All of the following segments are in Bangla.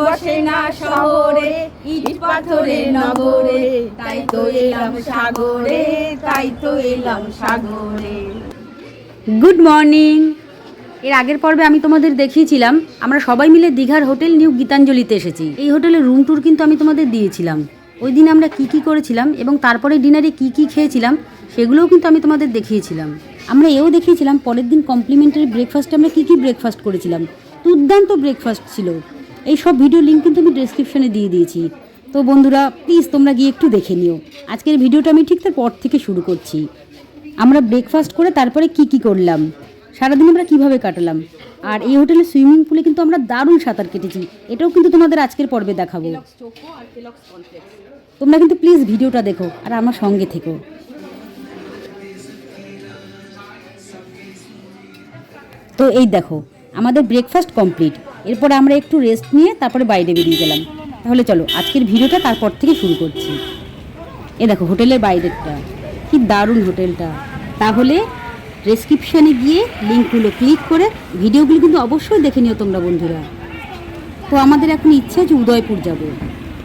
বসে না শহরে, ইট পাথরের নগরে। তাই তো এলাম সাগরে, তাই তো এলাম সাগরে। গুড মর্নিং এর আগের পর্বে আমি তোমাদের দেখিয়েছিলাম, আমরা সবাই মিলে দীঘার হোটেল নিউ গীতাঞ্জলিতে এসেছি। এই হোটেলের রুম ট্যুর কিন্তু আমি তোমাদের দিয়েছিলাম। ওই দিন আমরা কি কি করেছিলাম এবং তারপরে ডিনারে কি কি খেয়েছিলাম, সেগুলোও কিন্তু আমি তোমাদের দেখিয়েছিলাম। আমরা এও দেখিয়েছিলাম, পরের দিন কমপ্লিমেন্টারি ব্রেকফাস্টে আমরা কি কি ব্রেকফাস্ট করেছিলাম। দুর্দান্ত ব্রেকফাস্ট ছিল। এই সব ভিডিও লিঙ্ক কিন্তু আমি ডেসক্রিপশনে দিয়ে দিয়েছি। তো বন্ধুরা প্লিজ তোমরা গিয়ে একটু দেখে নিও। আজকের ভিডিওটা আমি ঠিক তার পর থেকে শুরু করছি। আমরা ব্রেকফাস্ট করে তারপরে কি কি করলাম? সারাদিন আমরা কীভাবে কাটালাম? আর এই হোটেলের সুইমিং পুলে কিন্তু আমরা দারুণ সাঁতার কেটেছি। এটাও কিন্তু তোমাদের আজকের পর্বে দেখাবো। তোমরা কিন্তু প্লিজ ভিডিওটা দেখো আর আমার সঙ্গে থেকো। তো এই দেখো আমাদের ব্রেকফাস্ট কমপ্লিট এরপর আমরা একটু রেস্ট নিয়ে তারপরে বাইরে বেরিয়ে গেলাম। তাহলে চলো, আজকের ভিডিওটা তারপর থেকে শুরু করছি। এ দেখো, হোটেলের বাইরেরটা, কি দারুণ হোটেলটা। তাহলে ডেসক্রিপশানে গিয়ে লিঙ্কগুলো ক্লিক করে ভিডিওগুলো কিন্তু অবশ্যই দেখে নিও তোমরা বন্ধুরা। তো আমাদের এখন ইচ্ছা আছে উদয়পুর যাব।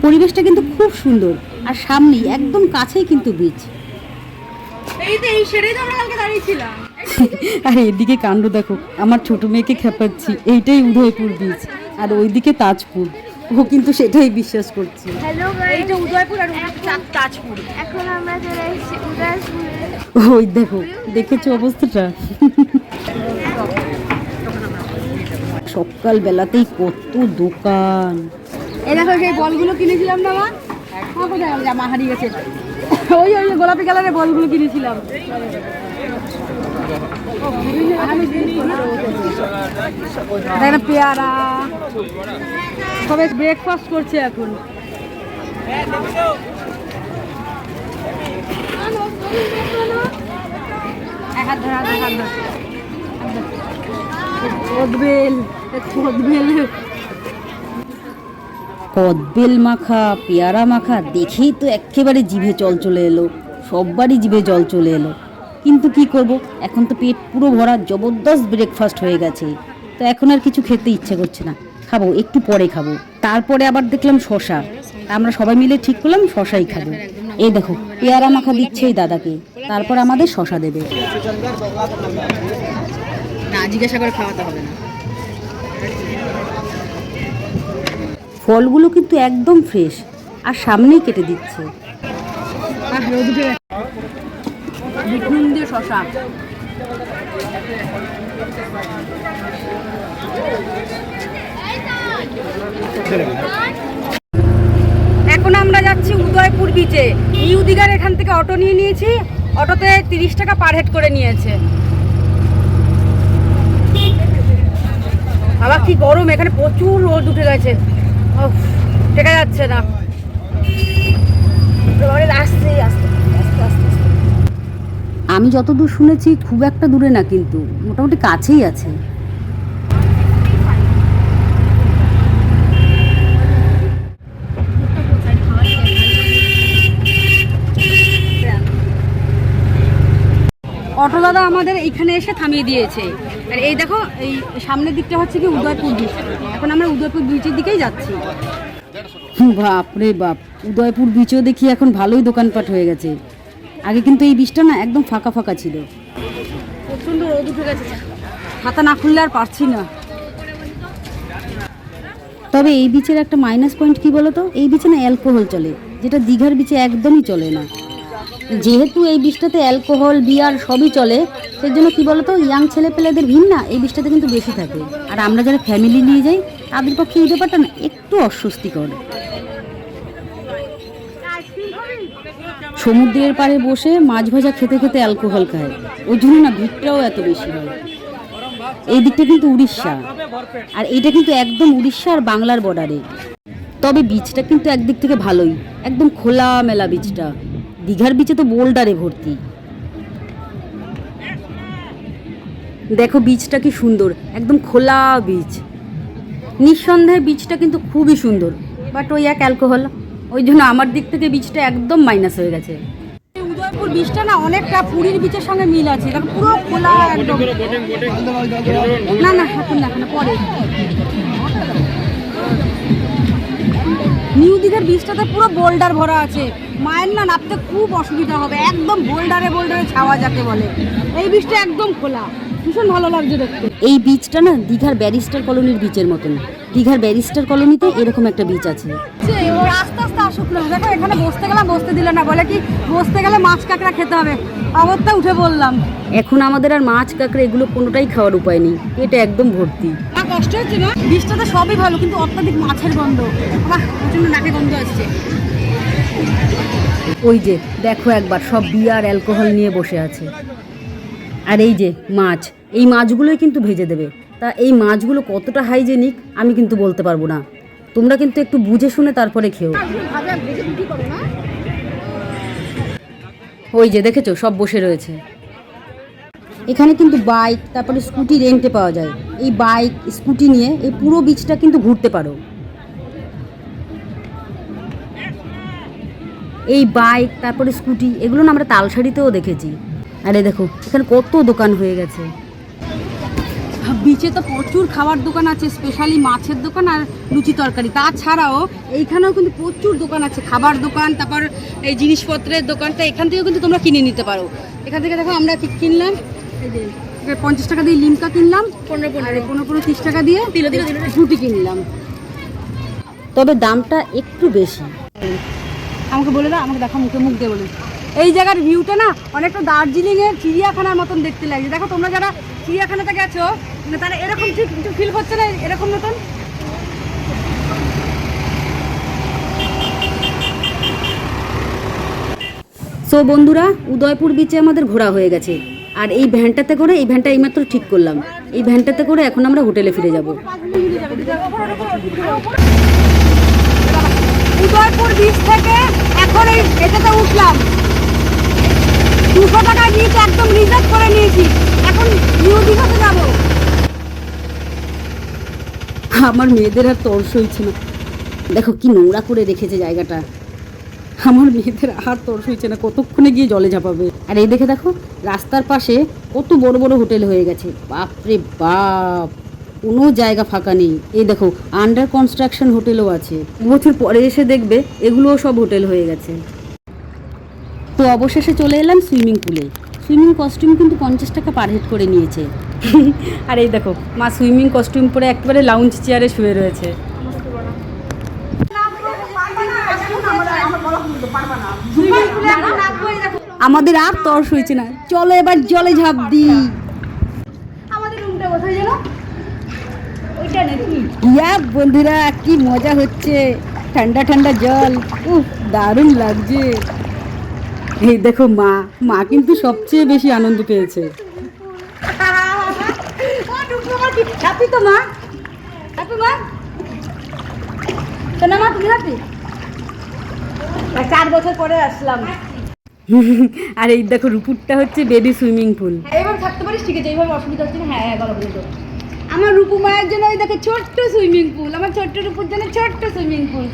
পরিবেশটা কিন্তু খুব সুন্দর, আর সামনেই একদম কাছেই কিন্তু বিচ এই দাঁড়িয়েছিলাম আর এদিকে কাণ্ড দেখো আমার ছোট মেয়েকে খেপাচ্ছি এইটাই উদয়পুর বিচ আর ওইদিকে তাজপুর। ও কিন্তু সেটাই বিশ্বাস করছে। হ্যালো এইটা উদয়পুর আর তাজপুর। এখন আমরা চলে এসেছি উদয়পুরে ওই দেখো দেখেছ অবস্থাটা? সকাল বেলাতেই কত দোকান। এই দেখো সেই বলগুলো কিনেছিলাম না মা? কোথায়? গেল মা হারিয়ে গেছে। ওই ওই গোলাপি কালারের বলগুলো কিনেছিলাম। দেখেন পেয়ারা। সবাই ব্রেকফাস্ট করছে এখন। কদবেল মাখা, পেয়ারা মাখা, দেখেই তো একেবারে জিভে জল চলে এলো। সববারই জিভে জল চলে এলো। কিন্তু কি করব? এখন তো পেট পুরো ভরা জবরদস্ত ব্রেকফাস্ট হয়ে গেছে। তো এখন আর কিছু খেতে ইচ্ছে করছে না। খাব একটু পরে খাব। তারপরে আবার দেখলাম শশা। আমরা সবাই মিলে ঠিক করলাম শশাই খাব। এই দেখো পেয়ারা মাখা দিচ্ছে এই দাদাকে। তারপর আমাদের শশা দেবে। না জিজ্ঞাসা করে খাওয়াতে হবে না। ফলগুলো কিন্তু একদম ফ্রেশ আর সামনেই কেটে দিচ্ছে। দিয়ে শশা। এখন আমরা যাচ্ছি উদয়পুর বিচে নিউ দিঘার এখান থেকে অটো নিয়ে নিয়েছি অটোতে তিরিশ টাকা পার হেড করে নিয়েছে। আবার কি গরম, এখানে প্রচুর রোদ উঠে গেছে। টেকা যাচ্ছে না। আসছে আসছে আসতে আস্তে আস্তে আস্তে আমি যতদূর শুনেছি খুব একটা দূরে না কিন্তু মোটামুটি কাছেই আছে। অটো দাদা আমাদের এইখানে এসে থামিয়ে দিয়েছে। আর এই দেখো এই সামনের দিকটা হচ্ছে কি উদয়পুর বিচ এখন আমরা উদয়পুর বিচের দিকেই যাচ্ছি। বাপরে বাপ। উদয়পুর বিচেও দেখি এখন ভালোই দোকানপাট হয়ে গেছে। আগে কিন্তু এই বীজটা না একদম ফাঁকা ফাঁকা ছিল। প্রচণ্ড রোদ উঠে গেছে ছাতা না খুললে আর পারছি না। তবে এই বিচের একটা মাইনাস পয়েন্ট কি বলতো? এই বিচে না অ্যালকোহল চলে যেটা দীঘার বিচে একদমই চলে না। যেহেতু এই বীজটাতে অ্যালকোহল বিয়ার সবই চলে সেই জন্য কি বলতো ইয়াং ছেলে পেলেদের ভিড় না এই বীজটাতে কিন্তু বেশি থাকে। আর আমরা যারা ফ্যামিলি নিয়ে যাই তাদের পক্ষে এই ব্যাপারটা না একটু অস্বস্তিকর। সমুদ্রের পাড়ে বসে মাছ ভাজা খেতে খেতে অ্যালকোহল খায়। ওই জন্য না ভিড়টাও এত বেশি হয়। এই দিকটা কিন্তু উড়িষ্যা। আর এটা কিন্তু একদম উড়িষ্যা আর বাংলার বর্ডারে তবে বীজটা কিন্তু একদিক থেকে ভালোই। একদম খোলা মেলা বীজটা দীঘার বিচে তো বোল্ডারে ভর্তি। দেখো বীজটা কি সুন্দর। একদম খোলা বীজ নিঃসন্দেহে বীজটা কিন্তু খুবই সুন্দর। বাট ওই এক অ্যালকোহল ওই জন্য আমার দিক থেকে বীজটা একদম মাইনাস হয়ে গেছে। উদয়পুর বিচটা না অনেকটা পুরীর বিচের সঙ্গে মিল আছে, দেখো পুরো খোলা একদম। না না, এখন না, পরে। নিউ দিঘার বীজটাতে পুরো বোল্ডার ভরা আছে। মায়ের না নামতে খুব অসুবিধা হবে, একদম বোল্ডারে বোল্ডারে ছাওয়া যাকে বলে। এই বীজটা একদম খোলা। ভীষণ ভালো লাগছে দেখতে। এই বীজটা না দীঘার ব্যারিস্টার কলোনির বীচের মতন। দীঘার ব্যারিস্টার কলোনিতে এরকম একটা বীজ আছে। আস্তে আস্তে আসুক না। দেখো এখানে বসতে গেলাম বসতে দিল না। বলে কি বসতে গেলে মাছ কাঁকড়া খেতে হবে। অগত্যা উঠে বললাম এখন আমাদের আর মাছ কাঁকড়া এগুলো কোনোটাই খাওয়ার উপায় নেই। এটা একদম ভর্তি। কষ্ট হচ্ছে না? বীজটাতে সবই ভালো কিন্তু অত্যাধিক মাছের গন্ধ। বাহ প্রচণ্ড নাকে গন্ধ আসছে। ওই যে দেখো একবার সব বিয়ার অ্যালকোহল নিয়ে বসে আছে। আর এই যে মাছ, এই মাছগুলোই কিন্তু ভেজে দেবে। তা এই মাছগুলো কতটা হাইজেনিক আমি কিন্তু বলতে পারব না। তোমরা কিন্তু একটু বুঝে শুনে তারপরে খেও। ওই যে দেখেছ, সব বসে রয়েছে। এখানে কিন্তু বাইক তারপরে স্কুটি রেন্টে পাওয়া যায়। এই বাইক স্কুটি নিয়ে এই পুরো বিচটা কিন্তু ঘুরতে পারো। এই বাইক তারপরে স্কুটি এগুলো না আমরা তালসারিতেও দেখেছি। আরে দেখো এখানে কত দোকান হয়ে গেছে। বিচে তো প্রচুর খাবার দোকান আছে স্পেশালি মাছের দোকান আর লুচি তরকারি। তাছাড়াও এইখানেও কিন্তু প্রচুর দোকান আছে খাবার দোকান তারপর এই জিনিসপত্রের দোকানটা এখান থেকেও কিন্তু তোমরা কিনে নিতে পারো। এখান থেকে দেখো আমরা কি কিনলাম? এই যে পঞ্চাশ টাকা দিয়ে লিমকা কিনলাম পনেরো পনেরো। পনেরো পনেরো তিরিশ টাকা দিয়ে দিল দিল ফ্রুটি কিনলাম। তবে দামটা একটু বেশি। আমাকে বলে দাও আমাকে দেখো মুখে মুখ দিয়ে বলে। এই জায়গার ভিউটা না অনেকটা দার্জিলিং এর চিড়িয়াখানার মতন দেখতে লাগছে। দেখো তোমরা যারা চিড়িয়াখানাতে গেছো মানে তারা এরকম ঠিক কিছু ফিল করছে না এরকম মতন? সো বন্ধুরা, উদয়পুর বিচে আমাদের ঘোরা হয়ে গেছে। আর এই ভ্যানটাতে করে, এই ভ্যানটা এইমাত্র ঠিক করলাম। এই ভ্যানটাতে করে এখন আমরা হোটেলে ফিরে যাব। উদয়পুর বিচ থেকে এখন এই এটাতে উঠলাম। দুশো টাকা একদম রিজার্ভ করে নিয়েছি। এখন নিউ দীঘাতে যাব। আমার মেয়েদের আর তর্স হইছে না। দেখো কি নোংরা করে রেখেছে জায়গাটা। আমার মেয়েদের আর তর্স হইছে না, কতক্ষণে গিয়ে জলে ঝাঁপাবে? আর এই দেখে দেখো, রাস্তার পাশে কত বড় বড় হোটেল হয়ে গেছে। বাপরে বাপ, কোনো জায়গা ফাঁকা নেই। এই দেখো আন্ডার কনস্ট্রাকশন হোটেলও আছে। বছর পরে এসে দেখবে, এগুলোও সব হোটেল হয়ে গেছে। তো অবশেষে চলে এলাম সুইমিং পুলে। সুইমিং কস্টিউম কিন্তু পঞ্চাশ টাকা পার হেড করে নিয়েছে। আর এই দেখো মা সুইমিং কস্টিউম পরে একেবারে লাউঞ্জ চেয়ারে শুয়ে রয়েছে। আমাদের আর তর্স হয়েছে না। চলো এবার জলে ঝাঁপ দিই। আমাদের রুমটা কোথায় যেন? ওইটা নাকি ইয়া বন্ধুরা কি মজা হচ্ছে। ঠান্ডা ঠান্ডা জল। উফ দারুণ লাগছে। এই দেখো মা মা কিন্তু সবচেয়ে বেশি আনন্দ পেয়েছে। তো মা? মা? মা তুমি চার বছর পরে আসলাম। আর এই দেখো রুপুরটা হচ্ছে বেবি সুইমিং পুল এইভাবে থাকতে পারিস? ঠিক আছে এইভাবে অসুবিধা হচ্ছে না? হ্যাঁ হ্যাঁ গলা বলে আমার রূপু মায়ের জন্য ওই দেখো ছোট্ট সুইমিং পুল আমার ছোট্ট রূপুর জন্য ছোট্ট সুইমিং পুল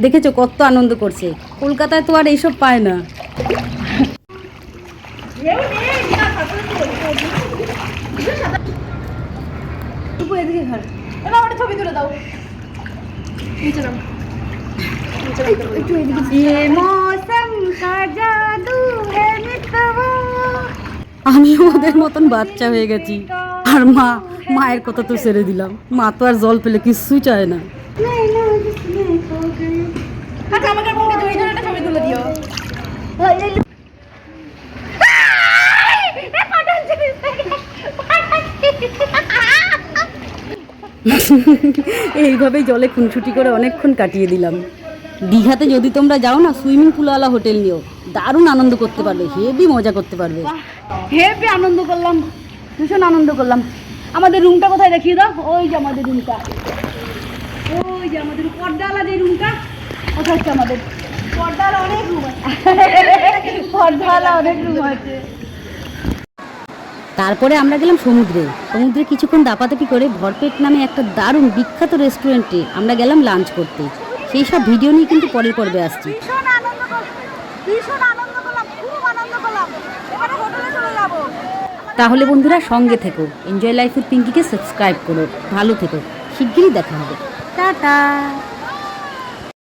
দেখেছ কত আনন্দ করছে। কলকাতায় তো আর এইসব পায় না। আমি ওদের মতন বাচ্চা হয়ে গেছি। আর মা মায়ের কথা তো ছেড়ে দিলাম। মা তো আর জল পেলে কিছুই চায় না। আচ্ছা আমাকে একটা ছবি তুলে দিও। এইভাবেই জলে খুনছুটি করে অনেকক্ষণ কাটিয়ে দিলাম। দীঘাতে যদি তোমরা যাও না সুইমিং পুলওয়ালা হোটেল নিও। দারুণ আনন্দ করতে পারবে হেভি মজা করতে পারবে। হেপি আনন্দ করলাম ভীষণ আনন্দ করলাম। আমাদের রুমটা কোথায় দেখিয়ে দাও? ওই যে আমাদের রুমটা। ওই যে আমাদের পর্দাওয়ালা যে রুমটা কোথায় হচ্ছে আমাদের? পর্দাওয়ালা অনেক রুম আছে। পর্দাওয়ালা অনেক রুম আছে। তারপরে আমরা গেলাম সমুদ্রে। সমুদ্রে কিছুক্ষণ দাপাদাপি করে ভরপেট নামে একটা দারুণ বিখ্যাত রেস্টুরেন্টে আমরা গেলাম লাঞ্চ করতে। সেই সব ভিডিও নিয়ে কিন্তু পরের পর্বে আসছি। ভীষণ আনন্দ করলাম। ভীষণ আনন্দ করলাম। খুব আনন্দ করলাম। এবারে হোটেলে চলে যাব। তাহলে বন্ধুরা সঙ্গে থেকো। এনজয় লাইফ উইথ পিঙ্কিকে সাবস্ক্রাইব করো। ভালো থেকো। শিগগিরই দেখা হবে। টাটা।